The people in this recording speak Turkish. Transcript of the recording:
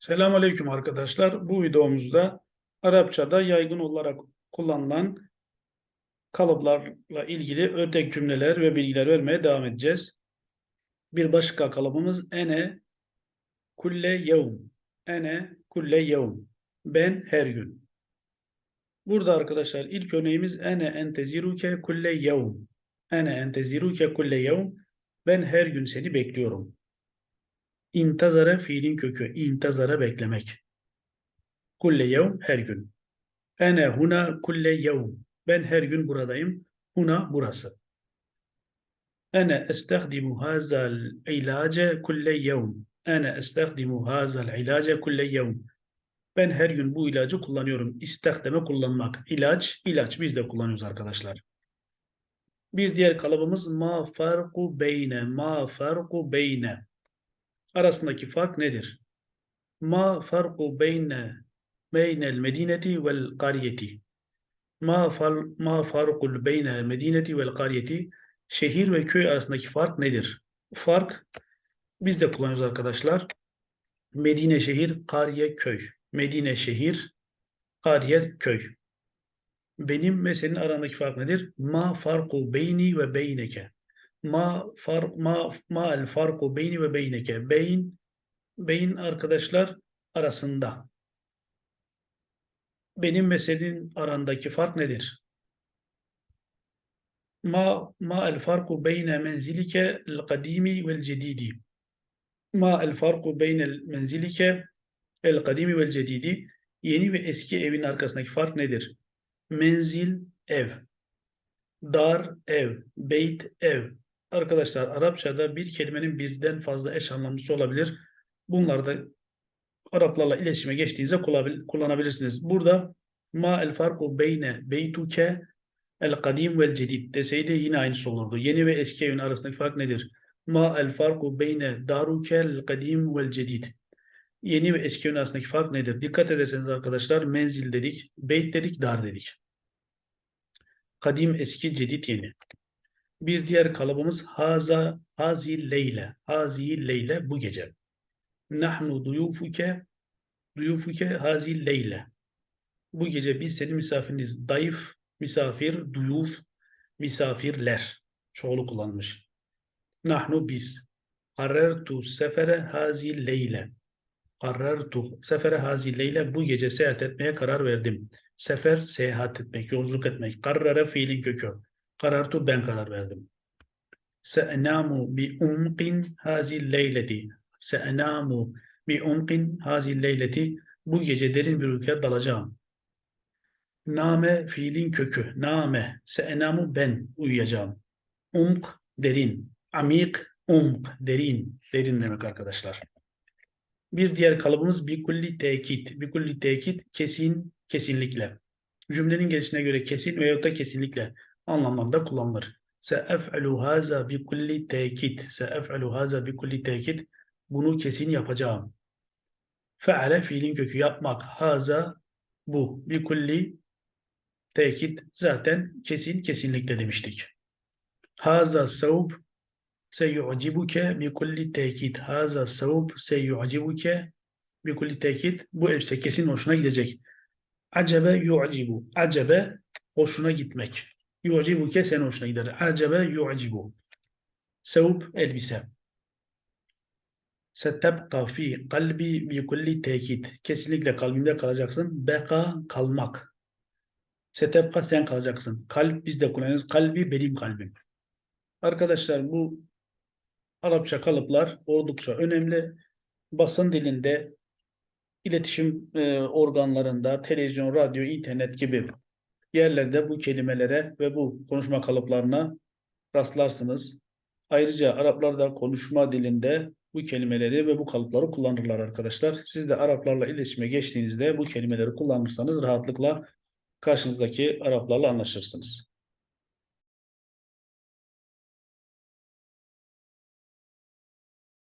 Selamünaleyküm arkadaşlar. Bu videomuzda Arapçada yaygın olarak kullanılan kalıplarla ilgili örnek cümleler ve bilgiler vermeye devam edeceğiz. Bir başka kalıbımız ene kulle yevm. Ene kulle yevm. Ben her gün. Burada arkadaşlar ilk örneğimiz ene enteziruke kulle yevm. Ene enteziruke kulle yevm. Ben her gün seni bekliyorum. İntazara fiilin kökü. İntazara beklemek. Kulle yevm her gün. Ene huna kulle yevm. Ben her gün buradayım. Huna burası. Ene estehdimu hazal ilace kulle yevm. Ene estehdimu hazal ilace kulle yevm. Ben her gün bu ilacı kullanıyorum. İstehdeme kullanmak. İlaç, ilaç. Biz de kullanıyoruz arkadaşlar. Bir diğer kalıbımız ma farku beyne. Ma farku beyne arasındaki fark nedir? Ma farku beyne beynel medineti vel qariyeti. Ma far ma farkul beynel medineti vel qariyeti. Şehir ve köy arasındaki fark nedir? Fark biz de kullanıyoruz arkadaşlar. Medine şehir, Kariye köy. Medine şehir, Kariye köy. Benim ve senin arandaki fark nedir? Ma farku beyni ve beyneke ma fark ma ma el farku beyni ve beyneke. Beyin beyin arkadaşlar arasında. Benim ve senin arandaki fark nedir? Ma ma el farku beyne menzilike el kadimi vel cedidi. Ma el farku beyne menzilike el kadimi vel cedidi. Yeni ve eski evin arkasındaki fark nedir? Menzil ev. Dar ev, beyt ev, Arkadaşlar Arapçada bir kelimenin birden fazla eş anlamlısı olabilir. Bunları da Araplarla iletişime geçtiğinizde kullanabilirsiniz. Burada ma el farku beyne beytuke el kadim vel cedid deseydi yine aynısı olurdu. Yeni ve eski evin arasındaki fark nedir? Ma el farku beyne daruke el kadim vel cedid. Yeni ve eski evin arasındaki fark nedir? Dikkat ederseniz arkadaşlar menzil dedik, beyt dedik, dar dedik. Kadim eski, cedid yeni. Bir diğer kalıbımız haza hazi leyle. Hazi leyle bu gece. Nahnu duyufuke duyufuke hazi leyle. Bu gece biz senin misafiriniz. Dayıf, misafir, duyuf, misafirler. Çoğulu kullanmış. Nahnu biz. Karartu sefere hazi leyle. Karartu sefere hazi leyle. Bu gece seyahat etmeye karar verdim. Sefer, seyahat etmek, yolculuk etmek. Karara fiilin kökü. Karartu ben karar verdim. Se'namu bi umqin hazil leyleti. Se'namu bi umqin hazil leyleti. Bu gece derin bir uykuya dalacağım. Name fiilin kökü. Name. Se'namu ben uyuyacağım. Umq derin. Amik umq derin. Derin demek arkadaşlar. Bir diğer kalıbımız bikulli tekit. Bikulli tekit kesin, kesinlikle. Cümlenin gelişine göre kesin veyahut da kesinlikle anlamlarında kullanılır. Seef'elu haza bi kulli tekit. Seef'elu haza bi kulli tekit. Bunu kesin yapacağım. Fe'ale fiilin kökü yapmak. Haza bu. Bi kulli tekit. Zaten kesin kesinlikle demiştik. Haza savub seyu'cibuke bi kulli tekit. Haza savub seyu'cibuke bi kulli tekit. Bu elbise kesin hoşuna gidecek. Acebe yu'cibu. Acebe hoşuna gitmek. Yu'cibuke sen hoşuna gider. Acebe yu'cibu. Sevp elbise. Setebqa fi kalbi bi kulli tekit. Kesinlikle kalbimde kalacaksın. Beka kalmak. Setebqa sen kalacaksın. Kalp biz de kullanıyoruz. Kalbi benim kalbim. Arkadaşlar bu Arapça kalıplar oldukça önemli. Basın dilinde, iletişim e, organlarında, televizyon, radyo, internet gibi yerlerde bu kelimelere ve bu konuşma kalıplarına rastlarsınız. Ayrıca Araplar da konuşma dilinde bu kelimeleri ve bu kalıpları kullanırlar arkadaşlar. Siz de Araplarla iletişime geçtiğinizde bu kelimeleri kullanırsanız rahatlıkla karşınızdaki Araplarla anlaşırsınız.